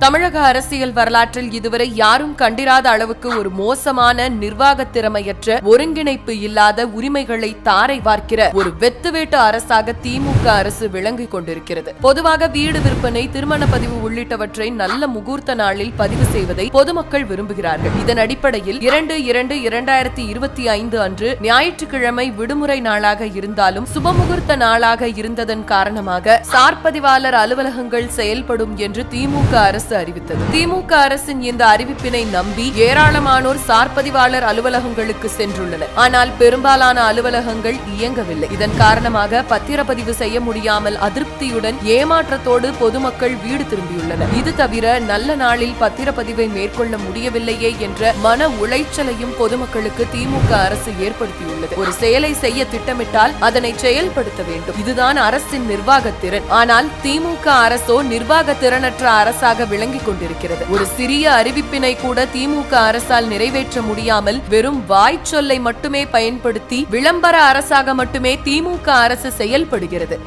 தமிழக அரசியல் வரலாற்றில் இதுவரை யாரும் கண்டிராத அளவுக்கு ஒரு மோசமான நிர்வாக திறமையற்ற ஒருங்கிணைப்பு இல்லாத உரிமைகளை தாரை வார்க்கிற ஒரு வெத்துவேட்டு அரசாக திமுக அரசு விளங்கிக் கொண்டிருக்கிறது. பொதுவாக வீடு விற்பனை திருமண பதிவு உள்ளிட்டவற்றை நல்ல முகூர்த்த நாளில் பதிவு செய்வதை பொதுமக்கள் விரும்புகிறார்கள். இதன் அடிப்படையில் இரண்டு இரண்டு இரண்டாயிரத்தி இருபத்தி ஐந்து அன்று ஞாயிற்றுக்கிழமை விடுமுறை நாளாக இருந்தாலும் சுபமுகூர்த்த நாளாக இருந்ததன் காரணமாக சார்பதிவாளர் அலுவலகங்கள் செயல்படும் என்று திமுக அரசு அறிவித்தது. திமுக அரசின் இந்த அறிவிப்பினை நம்பி ஏராளமானோர் சார்பதிவாளர் அலுவலகங்களுக்கு சென்றுள்ளனர். ஆனால் பெரும்பாலான அலுவலகங்கள் இயங்கவில்லை. இதன் காரணமாக பத்திரப்பதிவு செய்ய முடியாமல் அதிருப்தியுடன் ஏமாற்றத்தோடு பொதுமக்கள் வீடு திரும்பியுள்ளனர். இது தவிர நல்ல நாளில் பத்திரப்பதிவை மேற்கொள்ள முடியவில்லையே என்ற மன உளைச்சலையும் பொதுமக்களுக்கு திமுக அரசு ஏற்படுத்தியுள்ளது. ஒரு செயலை செய்ய திட்டமிட்டால் அதனை செயல்படுத்த வேண்டும். இதுதான் அரசின் நிர்வாகத்திறன் ஆனால் திமுக அரசோ நிர்வாக திறனற்ற அரசாக விளங்கிக் கொண்டிருக்கிறது. ஒரு சிறிய அறிவிப்பினை கூட திமுக அரசால் நிறைவேற்ற முடியாமல் வெறும் வாய்ச்சொல்லை மட்டுமே பயன்படுத்தி விளம்பர அரசாக மட்டுமே திமுக அரசு செயல்படுகிறது.